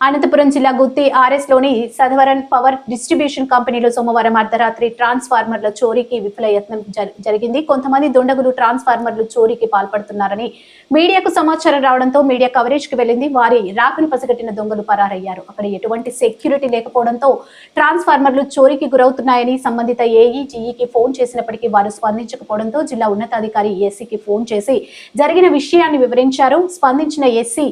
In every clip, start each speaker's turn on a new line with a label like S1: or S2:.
S1: అనంతపురం జిల్లా గుత్తి ఆర్ఎస్లోని సధవరన్ power distribution కంపెనీలో సోమవారం అర్ధరాత్రి ట్రాన్స్ఫార్మర్ల చోరీకి విఫల యత్నం జరి- జరిగింది. కొంతమంది దుండగులు ట్రాన్స్ఫార్మర్లు చోరీకి పాల్పడుతున్నారని మీడియాకు సమాచారం రావడంతో మీడియా కవరేజ్కి వెళ్ళింది వారి రాకను పసిగట్టిన దొంగలు పరారయ్యారు. అక్కడ ఎటువంటి సెక్యూరిటీ లేకపోవడంతో ట్రాన్స్ఫార్మర్లు చోరీకి గురవుతున్నాయని సంబంధిత ఏఈ జీఈకి ఫోన్ చేసినప్పటికీ వారు స్పందించకపోవడంతో జిల్లా ఉన్నతాధికారి ఎస్సీకి ఫోన్ చేసి జరిగిన విషయాన్ని వివరించారు. స్పందించిన ఎస్సీ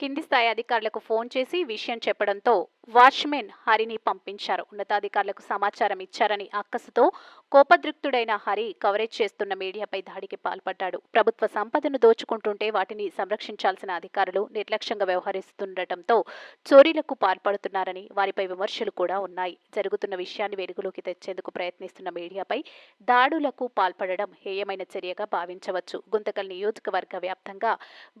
S1: కింది స్థాయి అధికారులకు ఫోన్ చేసి విషయం చెప్పడంతో వాచ్మెన్ హరిని పంపించారు. ఉన్నతాధికారులకు సమాచారం ఇచ్చారని అక్కసుతో కోపదృక్తుడైన హరి కవరేజ్ చేస్తున్న మీడియాపై దాడికి పాల్పడ్డాడు. ప్రభుత్వ సంపదను దోచుకుంటుంటే వాటిని సంరక్షించాల్సిన అధికారులు నిర్లక్ష్యంగా వ్యవహరిస్తుండటంతో చోరీలకు పాల్పడుతున్నారని వారిపై విమర్శలు కూడా ఉన్నాయి. జరుగుతున్న విషయాన్ని వెలుగులోకి తెచ్చేందుకు ప్రయత్నిస్తున్న మీడియాపై దాడులకు పాల్పడడం హేయమైన చర్యగా భావించవచ్చు. గుంతకల్ నియోజకవర్గ వ్యాప్తంగా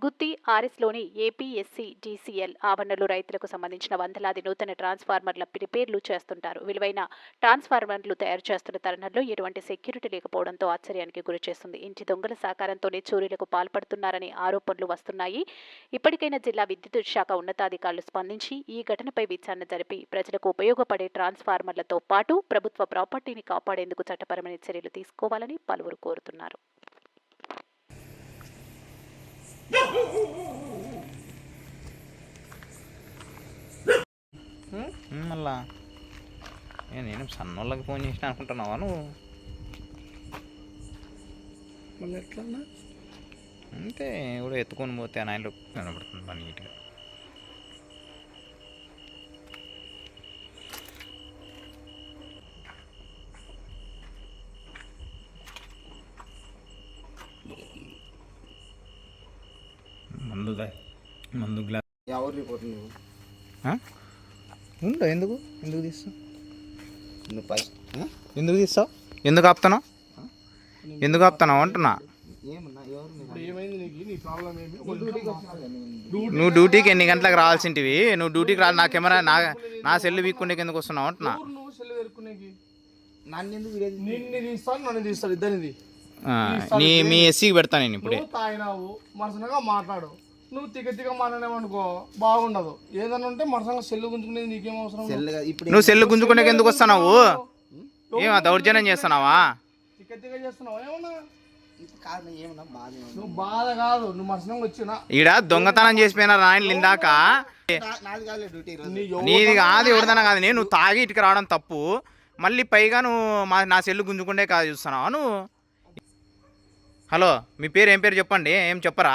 S1: గుత్తి ఆర్ఎస్లోని ఏపీఎస్ డీసీఎల్ ఆవరణలు రైతులకు సంబంధించిన వందలాది నూతన ట్రాన్స్ఫార్మర్ల రిపేర్లు చేస్తుంటారు. విలువైన ట్రాన్స్ఫార్మర్లు తయారు చేస్తున్న తరుణంలో ఎటువంటి సెక్యూరిటీ లేకపోవడంతో ఆశ్చర్యానికి గురిచేస్తుంది ఇంటి దొంగల సహకారంతోనే చోరీలకు పాల్పడుతున్నారనే ఆరోపణలు వస్తున్నాయి. ఇప్పటికైనా జిల్లా విద్యుత్ శాఖ ఉన్నతాధికారులు స్పందించి ఈ ఘటనపై విచారణ జరిపి ప్రజలకు ఉపయోగపడే ట్రాన్స్ఫార్మర్లతో పాటు ప్రభుత్వ ప్రాపర్టీని కాపాడేందుకు చట్టపరమైన చర్యలు తీసుకోవాలని పలువురు కోరుతున్నారు.
S2: మళ్ళా. నేను సన్నోళ్ళకి ఫోన్ చేసిన అనుకుంటున్నావా నువ్వు?
S3: మళ్ళీ ఎట్లా?
S2: అంతే కూడా ఎత్తుకొని పోతే నాయనలో కనబడుతుంది పని నీట్గా. మందు మందు గ్లాస్
S3: ఎవరు రిపోర్ట్ నువ్వు
S2: ఉండు ఎందుకు? ఎందుకు తీస్తావు?
S3: నువ్వు ఫస్ట్
S2: ఎందుకు తీస్తావు? ఎందుకు ఆపుతున్నావు? ఎందుకు ఆపుతున్నావు అంటున్నా?
S3: ఏమన్నా ఎవరు మీరు? నువ్వు డ్యూటీకి
S2: ఎన్ని గంటలకు రావాల్సింటివి? నువ్వు డ్యూటీకి రా నా కెమెరా నా నా సెల్ వీక్కుండేకి ఎందుకు వస్తున్నావు అంటున్నా? నీ మీ ఎస్సీకి పెడతా నేను ఇప్పుడే.
S4: మాట్లాడు. నువ్వు తిక్క తిక్క మాట్లాడేవనుకో బాగుండదు. ఏదన్నా ఉంటే మనసంగా సెల్ గుంజుకునేది నీకేం అవసరం
S3: సెల్ గా- ఇప్పుడు
S2: నువ్వు సెల్ గుంజుకునేకి ఎందుకు వస్తున్నావు? ఏమా దౌర్జన్యం చేస్తున్నావా?
S4: చేస్తున్నావు? ఏమన్నా?
S3: నువ్వు ఏమన్నా? బాధ
S4: కాదు నువ్వు మనసంగా వచ్చిన.
S2: ఈడ దొంగతనం చేసిపోయినారు నాయనలు ఇందాక
S3: నా- నాది
S2: కాదు. ఎవరిదన్నా కాదు. నేను నువ్వు తాగి ఇటుకు రావడం తప్పు. మళ్ళీ పైగా నువ్వు మా నా సెల్ గుంజుకుంటే కాదు చూస్తున్నావా నువ్వు? హలో మీ పేరు ఏం పేరు చెప్పండి? ఏం చెప్పరా?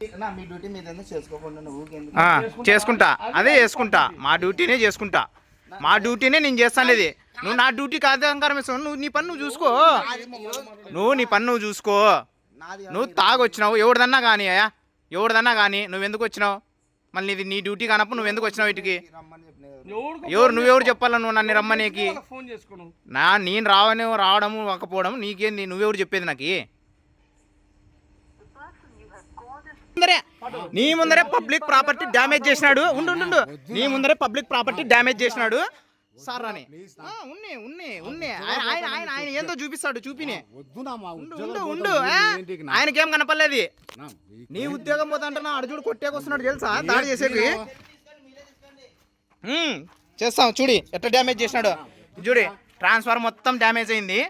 S3: మీ డ్యూటీ మీద ఎందుకు చేసుకోకుండా నువ్వు ఊరికే
S2: ఆ, చేసుకుంటా. అదే చేసుకుంటా. మా డ్యూటీనే చేసుకుంటా. మా డ్యూటీనే నేను చేస్తాను ఇది. నువ్వు నా డ్యూటీకి ఆధారం ఇస్తావు నువ్వు నీ పని నువ్వు చూసుకో. నువ్వు నీ పని నువ్వు చూసుకో.
S3: కాదు.
S2: నువ్వు తాగొచ్చినావు. ఎవరిదన్నా కానీ అయ్యా. ఎవరిదన్నా కానీ నువ్వు ఎందుకు వచ్చినావు? మళ్ళీ ఇది నీ డ్యూటీ కానప్పుడు నువ్వు ఎందుకు వచ్చినావు
S3: కదా.
S4: ఎవరికో
S2: ఎవరు నువ్వెవరు చెప్పాలా నువ్వు నన్ను రమ్మనేకి?
S4: వాళ్ళకి ఫోన్ చేసుకోను?
S2: నా నేను రావని రావడము రాకపోవడం నీకేంది? నువ్వెవరు చెప్పేది నాకు? ముందరే. నీ ముందరే పబ్లిక్ ప్రాపర్టీ డ్యామేజ్ చేసినాడు. ఉండు ఉండు, నీ ముందరే పబ్లిక్ ప్రాపర్టీ డ్యామేజ్ చేసినాడు. సార్ అని ఉన్నే ఉన్నే ఉన్నే ఆయన ఆయన ఆయన ఏందో చూపిస్తాడు చూపినే. ఉండు ఉండు ఆయనకేం కనపడలేదు. నీ ఉద్యోగం పోతుంటే అడు చూడు కొట్టేకొస్తున్నాడు తెలుసా? దాడి చేసేది చేస్తాం చూడి ఎట్లా డ్యామేజ్ చేసినాడు. చూడి ట్రాన్స్ఫార్ మొత్తం డ్యామేజ్ అయింది.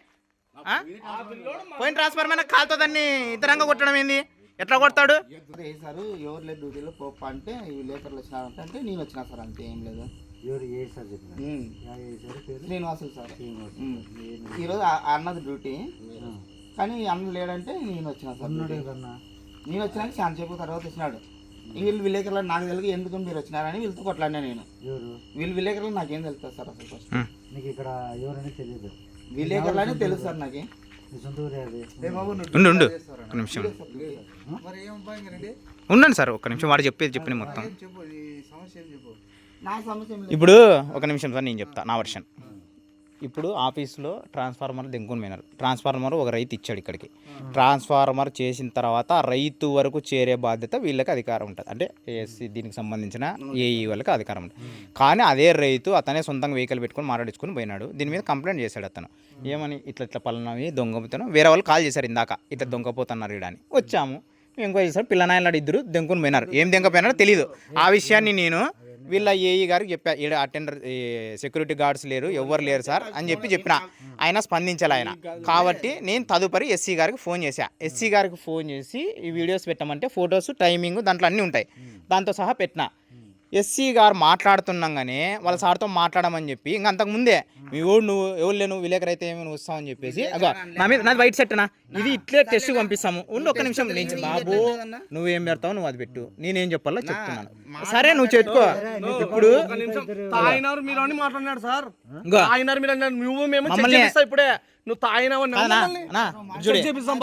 S2: పోయిన ట్రాన్స్ఫార్ మీద కాలుతో దాన్ని ఇతరంగా కొట్టడం ఏంది? ఎట్లా కొడతాడు?
S3: వేసారు ఎవరు లేదు డ్యూటీలో పోప్ప అంటే ఈ విలేకరులు వచ్చినారంటే అంటే నేను వచ్చినా సార్ అంతే ఏం లేదు.
S5: ఎవరు ఏ సార్. Sir
S3: Srinivasulu sir. ఈరోజు అన్నది డ్యూటీ. కానీ అన్న లేడంటే నేను వచ్చిన సార్ నేను వచ్చినాక శాంతిసేపు తర్వాత వచ్చినాడు. వీళ్ళు విలేకరులు నాకు తెలియదు ఎందుకు మీరు వచ్చినారని వీళ్ళతో కొట్లాడినా నేను.
S5: ఎవరు?
S3: వీళ్ళు విలేకరులు నాకేం తెలుస్తుంది సార్ అసలు ఫస్ట్
S5: ఇక్కడ ఎవరని తెలియదు.
S3: విలేకరులు అని తెలుసు సార్ నాకు.
S2: ఉండు ఉండు. ఒక నిమిషం. ఉండండి సార్ ఒక్క నిమిషం. వాడు చెప్పేది చెప్పిన మొత్తం.
S3: నా సమస్య ఏం లేదు.
S2: ఇప్పుడు ఒక నిమిషం సార్ నేను చెప్తా నా వర్షన్. ఇప్పుడు ఆఫీస్లో ట్రాన్స్ఫార్మర్ దెంకుని పోయినారు ట్రాన్స్ఫార్మర్ ఒక రైతు ఇచ్చాడు ఇక్కడికి. ట్రాన్స్ఫార్మర్ చేసిన తర్వాత రైతు వరకు చేరే బాధ్యత వీళ్ళకి అధికారం ఉంటుంది. అంటే ఏఎస్సీ దీనికి సంబంధించిన ఏఈ వాళ్ళకి అధికారం ఉంటుంది. కానీ అదే రైతు అతనే సొంతంగా వెహికల్ పెట్టుకొని మాట్లాడించుకొని పోయినాడు. దీని మీద కంప్లైంట్ చేశాడు అతను. ఏమని? ఇట్లా ఇట్లా పలానవి దొంగపోతాను వేరే వాళ్ళు కాల్ చేశారు ఇందాక. ఇట్లా దొంగపోతున్నారు ఈడ అని. వచ్చాము. ఎంక్వైరీ చేశారు పిల్లనాయలు ఇద్దరు దెంకుని పోయినారు. ఏం దెంకపోయినారో తెలియదు ఆ విషయాన్ని నేను వీళ్ళ ఏఈ గారికి చెప్పా. ఈడ అటెండర్ సెక్యూరిటీ గార్డ్స్ లేరు ఎవరు లేరు సార్ అని చెప్పి చెప్పిన. ఆయన స్పందించాలి ఆయన. కాబట్టి నేను తదుపరి ఎస్సీ గారికి ఫోన్ చేశా. ఎస్సీ గారికి ఫోన్ చేసి ఈ వీడియోస్ పెట్టమంటే ఫొటోస్ టైమింగ్ దాంట్లో అన్నీ ఉంటాయి. దాంతో సహా పెట్టినా. ఎస్సీ గారు మాట్లాడుతున్నాగానే వాళ్ళ సార్తో మాట్లాడమని చెప్పి ఇంకా అంతకు ముందే మీ ఊడు నువ్వు ఎవరు లేను విలేకరు అయితే ఏమి నువ్వు వస్తావని చెప్పేసి నా మీద నాది వైట్ సెట్ నా ఇది ఇట్లే టెస్ట్ పంపిస్తాము. ఉండు ఒక్క నిమిషం నేను బాబు నువ్వేం పెడతావు నువ్వు అది పెట్టు. నేనేం చెప్పాలో చెప్తున్నాను. సరే నువ్వు చెప్పుకో. ఇప్పుడు
S4: మాట్లాడినాడు సార్. నువ్వు మేము ఇప్పుడే. నువ్వు
S2: చూడు.
S4: చేపిస్తాం.